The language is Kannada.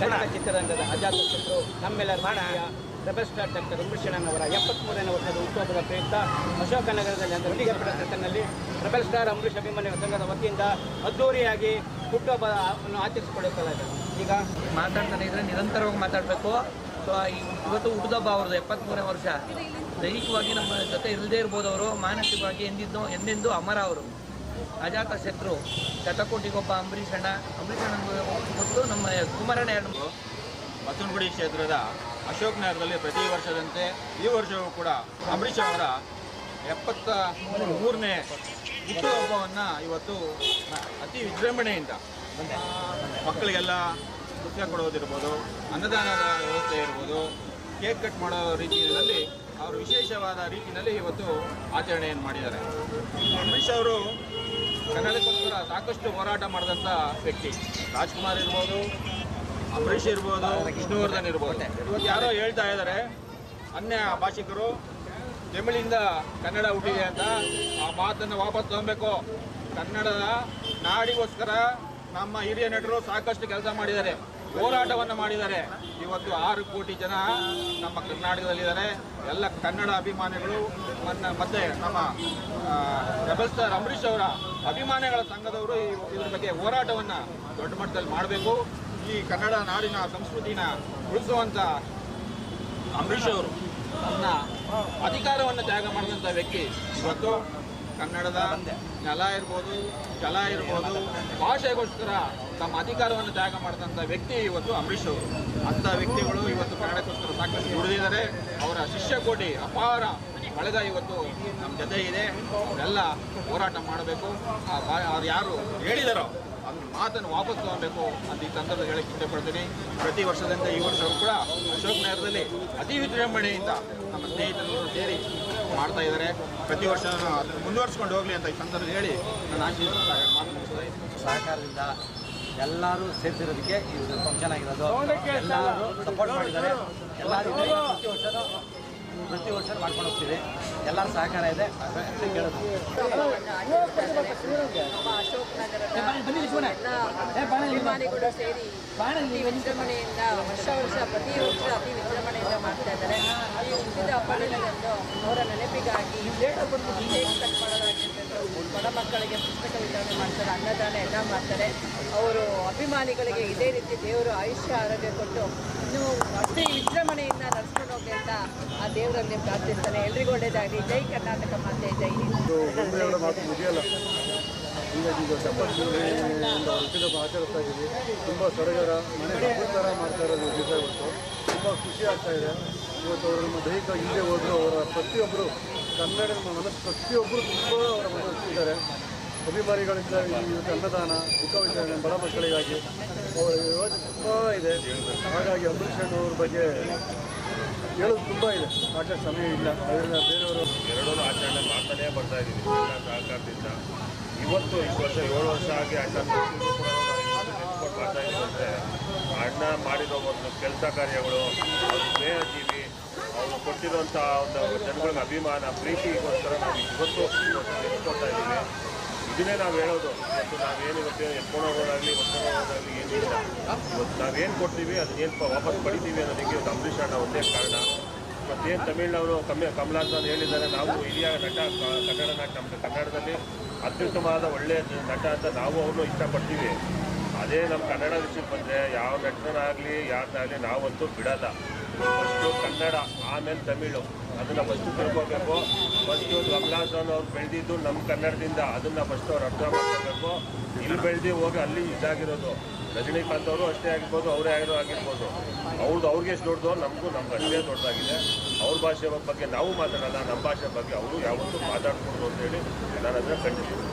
ಕನ್ನಡ ಚಿತ್ರರಂಗದ ಅಜಾತಶತ್ರು ನಮ್ಮೆಲ್ಲರ ಬಾಣಿಯ ರೆಬಲ್ ಸ್ಟಾರ್ ಡಾಕ್ಟರ್ ಅಂಬರೀಷಣ್ಣನವರ ವರ್ಷದ ಉತ್ಸವದ ಪ್ರಯುಕ್ತ ಅಶೋಕನಗರದಲ್ಲಿ ಅಂದರೆ ಹುಡುಗಿಯಪೇಟೆ ಸರ್ಕಲ್ನಲ್ಲಿ ರೆಬಲ್ ಸ್ಟಾರ್ ಅಂಬರೀಷ್ ಅಭಿಮಾನಿ ಸಂಘದ ವತಿಯಿಂದ ಅದ್ದೂರಿಯಾಗಿ ಹುಟ್ಟುಹಬ್ಬವನ್ನು ಆಚರಿಸಿಕೊಳ್ಳುತ್ತದೆ ಈಗ ಮಾತಾಡ್ತಾನೆ ಇದ್ರೆ ನಿರಂತರವಾಗಿ ಮಾತಾಡಬೇಕು. ಸೊ ಇವತ್ತು ಹುಟ್ಟುದಬ್ಬ ಅವ್ರದ್ದು ಎಪ್ಪತ್ಮೂರನೇ ವರ್ಷ. ದೈಹಿಕವಾಗಿ ನಮ್ಮ ಜೊತೆ ಇಲ್ಲದೇ ಇರ್ಬೋದು ಅವರು, ಮಾನಸಿಕವಾಗಿ ಎಂದಿದ್ದು ಎಂದೆಂದು ಅಮರ ಅವರು. ಅಜಾತ ಶತ್ರು, ಶತಕೋಟಿಗೊಬ್ಬ ಅಂಬರೀಷ್ ಅಣ್ಣ. ಅಂಬರೀಷ್ ಅಣ್ಣ ಮತ್ತು ನಮ್ಮ ಕುಮಾರಣ್ಣ ಎರಡು ಬಸವನಗುಡಿ ಕ್ಷೇತ್ರದ ಅಶೋಕ್ ನಗರದಲ್ಲಿ ಪ್ರತಿ ವರ್ಷದಂತೆ ಈ ವರ್ಷವೂ ಕೂಡ ಅಂಬರೀಷ್ ಅವರ ಎಪ್ಪತ್ತ ಮೂರನೇ ಹುಟ್ಟುಹಬ್ಬವನ್ನು ಇವತ್ತು ಅತಿ ವಿಜೃಂಭಣೆಯಿಂದ ಮಕ್ಕಳಿಗೆಲ್ಲ ಪುಸ್ತಕ ಕೊಡೋದಿರ್ಬೋದು ಅನ್ನದಾನದ ವ್ಯವಸ್ಥೆ ಇರ್ಬೋದು ಕೇಕ್ ಕಟ್ ಮಾಡೋ ರೀತಿಯಲ್ಲಿ ಅವರು ವಿಶೇಷವಾದ ರೀತಿಯಲ್ಲಿ ಇವತ್ತು ಆಚರಣೆಯನ್ನು ಮಾಡಿದ್ದಾರೆ. ಅಂಬರೀಷ್ ಅವರು ಕನ್ನಡಕ್ಕೋಸ್ಕರ ಸಾಕಷ್ಟು ಹೋರಾಟ ಮಾಡಿದಂಥ ವ್ಯಕ್ತಿ. ರಾಜ್ಕುಮಾರ್ ಇರ್ಬೋದು ಅಂಬರೀಷ್ ಇರ್ಬೋದು, ವಿಷ್ಣುವರ್ಧನ್ ಇರ್ಬೋದು. ಇವತ್ತು ಯಾರೋ ಹೇಳ್ತಾ ಇದ್ದಾರೆ, ಅನ್ಯ ಭಾಷಿಕರು ತಮಿಳಿಂದ ಕನ್ನಡ ಹುಟ್ಟಿದೆ ಅಂತ ಆ ಮಾತನ್ನು ವಾಪಸ್ ತಗೋಬೇಕು ಕನ್ನಡದ ನಾಡಿಗೋಸ್ಕರ ನಮ್ಮ ಹಿರಿಯ ನಟರು ಸಾಕಷ್ಟು ಕೆಲಸ ಮಾಡಿದ್ದಾರೆ. ಹೋರಾಟವನ್ನು ಮಾಡಿದ್ದಾರೆ. ಇವತ್ತು ಆರು ಕೋಟಿ ಜನ ನಮ್ಮ ಕರ್ನಾಟಕದಲ್ಲಿದ್ದಾರೆ. ಎಲ್ಲ ಕನ್ನಡ ಅಭಿಮಾನಿಗಳು ಮತ್ತೆ ನಮ್ಮ ರೆಬಲ್ ಸ್ಟಾರ್ ಅಂಬರೀಷ್ ಅವರ ಅಭಿಮಾನಿಗಳ ಸಂಘದವರು ಇದ್ರ ಬಗ್ಗೆ ಹೋರಾಟವನ್ನು ದೊಡ್ಡ ಮಟ್ಟದಲ್ಲಿ ಮಾಡಬೇಕು. ಈ ಕನ್ನಡ ನಾಡಿನ ಸಂಸ್ಕೃತಿನ ಉಳಿಸುವಂಥ ಅಂಬರೀಷ್ ಅವರು ತನ್ನ ಅಧಿಕಾರವನ್ನು ತ್ಯಾಗ ಮಾಡಿದಂಥ ವ್ಯಕ್ತಿ ಇವತ್ತು. ಕನ್ನಡದ ನೆಲ ಇರ್ಬೋದು ಜಲ ಇರ್ಬೋದು ಭಾಷೆಗೋಸ್ಕರ ತಮ್ಮ ಅಧಿಕಾರವನ್ನು ತ್ಯಾಗ ಮಾಡಿದಂಥ ವ್ಯಕ್ತಿ ಇವತ್ತು ಅಂಬರೀಷ್ ಅವರು. ಅಂಥ ವ್ಯಕ್ತಿಗಳು ಇವತ್ತು ಕನ್ನಡಕ್ಕೋಸ್ಕರ ಸಾಕಷ್ಟು ದುಡಿದಿದ್ದಾರೆ. ಅವರ ಶಿಷ್ಯ ಕೋಟಿ ಅಪಾರ ಬಳಗ ಇವತ್ತು ನಮ್ಮ ಜೊತೆ ಇದೆ. ಅವರೆಲ್ಲ ಹೋರಾಟ ಮಾಡಬೇಕು. ಅವ್ರು ಯಾರು ಹೇಳಿದಾರೋ ಅದನ್ನ ಮಾತನ್ನು ವಾಪಸ್ ತಗೋಬೇಕು ಅಂತ ಈ ತಂತ್ರದ ಹೇಳಕ್ಕೆ ಇಷ್ಟಪಡ್ತೀನಿ ಪ್ರತಿ ವರ್ಷದಿಂದ ಈ ವರ್ಷವೂ ಕೂಡ ಅಶೋಕ್ ನಗರದಲ್ಲಿ ಅತಿ ವಿಜೃಂಭಣೆಯಿಂದ ನಮ್ಮ ಸ್ನೇಹಿತರು ಸೇರಿ ಮಾಡ್ತಾ ಇದ್ದಾರೆ ಪ್ರತಿ ವರ್ಷ ಅದನ್ನು ಮುಂದುವರ್ಸ್ಕೊಂಡು ಹೋಗಲಿ ಅಂತ ಈ ತಂತ್ರ ಹೇಳಿ ನನ್ನ ಆಶೀರ್ವಾದ ಮಾತು ಸಹಕಾರದಿಂದ ಎಲ್ಲರೂ ಸೇರ್ತಿರೋದಕ್ಕೆ ಇದು ಫಂಕ್ಷನ್ ಆಗಿರೋದು ಎಲ್ಲರೂ ಸಪೋರ್ಟ್ ಮಾಡಿದ್ದಾರೆ ಎಲ್ಲರೂ ಪ್ರತಿ ವರ್ಷನೂ ಪ್ರತಿ ವರ್ಷ ಮಾಡ್ಕೊಂಡು ಹೋಗ್ತೀವಿ ಎಲ್ಲರ ಸಹಕಾರ ಇದೆ ಅಂತ ಕೇಳೋದು ನಗರದ ಅಭಿಮಾನಿಗಳು ಸೇರಿ ಅತಿ ವಿಜೃಂಭಣೆಯಿಂದ ವರ್ಷ ವರ್ಷ ಪ್ರತಿ ವರ್ಷ ಅತಿ ವಿಜೃಂಭಣೆಯಿಂದ ಮಾಡ್ತಾ ಇದ್ದಾರೆ. ಈ ಹುಟ್ಟಿದ ಹಬ್ಬಗಳಂದು ಅವರ ನೆನಪಿಗಾಗಿ ಕೇಕ್ ಕಟ್ ಮಾಡೋದಾಗಿರ್ಬೋದು ಬಡ ಮಕ್ಕಳಿಗೆ ಪುಸ್ತಕ ವಿತರಣೆ ಮಾಡ್ತಾರೆ ಅನ್ನದಾನ ಎಲ್ಲ ಮಾಡ್ತಾರೆ. ಅವರು ಅಭಿಮಾನಿಗಳಿಗೆ ಇದೇ ರೀತಿ ದೇವರು ಆಯುಷ್ಯ ಆರೋಗ್ಯ ಕೊಟ್ಟು ಇನ್ನೂ ಅತಿ ವಿಜೃಂಭಣೆಯಿಂದ ನಡೆಸ್ಕೊಂಡು ಹೋಗಿ ಅಂತ ಆ ದೇವರಲ್ಲಿ ಪ್ರಾರ್ಥಿಸ್ತಾನೆ. ಎಲ್ರಿಗೂ ಒಳ್ಳೇದಾಗಲಿ. ಜೈ ಕರ್ನಾಟಕ ಮಾತೆ ಜೈ ಹಿಂದ್. ಹೀಗಾಗಿ ಈಗ ಒಂದು ಹುಟ್ಟಿದಬ್ಬ ಆಚರಿಸ್ತಾ ಇದ್ದೀವಿ ತುಂಬ ಸೊರಗರ, ಮನೆ ಥರ ಮಾಡ್ತಾ ಇರೋದು ದಿವಸ ಇವತ್ತು. ತುಂಬ ಖುಷಿ ಆಗ್ತಾ ಇದೆ. ಇವತ್ತು ಅವರು ನಮ್ಮ ದೈಹಿಕ ಹಿಂದೆ ಹೋದರು, ಅವರ ಪ್ರತಿಯೊಬ್ಬರು ಕನ್ನಡ ಮನಸ್ಸು ಪ್ರತಿಯೊಬ್ಬರು ತುಂಬ ಅವರ ಮನಸ್ಸಿದ್ದಾರೆ ಅಭಿಮಾನಿಗಳಿಂದ ಇವತ್ತು ಅನ್ನದಾನ ದುಃಖ ವಿಚಾರಣೆ ಬಡ ಮಕ್ಕಳಿಗಾಗಿ ಅವರ ಯೋಜನೆ ತುಂಬ ಇದೆ. ಹಾಗಾಗಿ ಅಂಬರೀಷ್ ಅವ್ರ ಬಗ್ಗೆ ಹೇಳೋದು ತುಂಬ ಇದೆ. ಆಟ ಸಮಯ ಇಲ್ಲ. ಅದರಿಂದ ಬೇರೆಯವರು ಎರಡೂ ಆಚರಣೆ ಮಾಡ್ತಾನೆ ಬರ್ತಾ ಇದ್ದೀವಿ ಸಹಕಾರದಿಂದ. ಇವತ್ತು ಇಷ್ಟು ವರ್ಷ ಏಳು ವರ್ಷ ಆಗಿ ಅಣ್ಣ ನೆನ್ಸ್ಕೊಂಡು ಮಾಡ್ತಾ ಇದ್ದೀವಿ ಅಂದರೆ ಅಣ್ಣ ಮಾಡಿರೋ ಒಂದು ಕೆಲಸ ಕಾರ್ಯಗಳು, ಅವ್ರ ಸ್ನೇಹಜೀವಿ, ಅವರು ಕೊಟ್ಟಿರುವಂಥ ಒಂದು ಜನಗಳಿಗೆ ಅಭಿಮಾನ, ಪ್ರೀತಿಗೋಸ್ಕರ ನಾವು ಇವತ್ತು ಎತ್ಕೊಳ್ತಾ ಇದ್ದೀವಿ. ಇದನ್ನೇ ನಾವು ಹೇಳೋದು. ಇವತ್ತು ನಾವೇನು ಇವತ್ತು ಎತ್ಕೊಂಡು ಹೋಗೋದಾಗಲಿ ಹೊತ್ಕೊಂಡು ಏನು ಏನಿಲ್ಲ. ಇವತ್ತು ನಾವೇನು ಕೊಡ್ತೀವಿ, ಅದನ್ನೇನು ವಾಪಸ್ ಪಡಿತೀವಿ ಅನ್ನೋದಕ್ಕೆ ಇವತ್ತು ಅಂಬರೀಷ್ ಅಣ್ಣ ಒಂದೇ ಕಾರಣ. ಮತ್ತೇನು ತಮಿಳ್ನವರು ಕಮ್ಮಿ ಕಮಲಾಸನ್ ಹೇಳಿದ್ದಾರೆ, ನಾವು ಹಿರಿಯ ನಟ ಕನ್ನಡ ನಟ ನಮ್ಮ ಕನ್ನಡದಲ್ಲಿ ಅತ್ಯುತ್ತಮವಾದ ಒಳ್ಳೆಯ ನಟ ಅಂತ ನಾವು ಅವನು ಇಷ್ಟಪಡ್ತೀವಿ. ಅದೇ ನಮ್ಮ ಕನ್ನಡ ವಿಷಯಕ್ಕೆ ಬಂದರೆ ಯಾವ ನಟನಾಗಲಿ ಯಾರನ್ನಾಗಲಿ ನಾವಂತೂ ಬಿಡಲ್ಲ. ಫಸ್ಟು ಕನ್ನಡ, ಆಮೇಲೆ ತಮಿಳು. ಅದನ್ನು ಫಸ್ಟು ತಿಳ್ಕೊಬೇಕು. ಫಸ್ಟು ಕಮಲಾಸನ್ ಅವ್ರು ಬೆಳೆದಿದ್ದು ನಮ್ಮ ಕನ್ನಡದಿಂದ, ಅದನ್ನು ಫಸ್ಟ್ ಅವ್ರು ಅರ್ಥ ಮಾಡ್ಕೋಬೇಕು. ಇಲ್ಲಿ ಬೆಳೆದು ಹೋಗಿ ಅಲ್ಲಿ ಇದಾಗಿರೋದು. ರಜನಿಕಾಂತ್ ಅವರು ಅಷ್ಟೇ ಆಗಿರ್ಬೋದು, ಅವರೇ ಆಗಿರೋ ಆಗಿರ್ಬೋದು. ಅವ್ರದ್ದು ಅವ್ರಿಗೆ ಎಷ್ಟು ದೊಡ್ಡದು, ನಮಗೂ ನಮ್ಮ ಅಷ್ಟೇ ದೊಡ್ಡದಾಗಿದೆ. ಅವ್ರ ಭಾಷೆ ಬಗ್ಗೆ ನಾವು ಮಾತಾಡೋಲ್ಲ ನಮ್ಮ ಭಾಷೆ ಬಗ್ಗೆ ಅವರು ಯಾವತ್ತೂ ಮಾತಾಡ್ಬೋದು ಅಂತೇಳಿ ನಾನು ಅದನ್ನು ಕಂಡಿದ್ದೀನಿ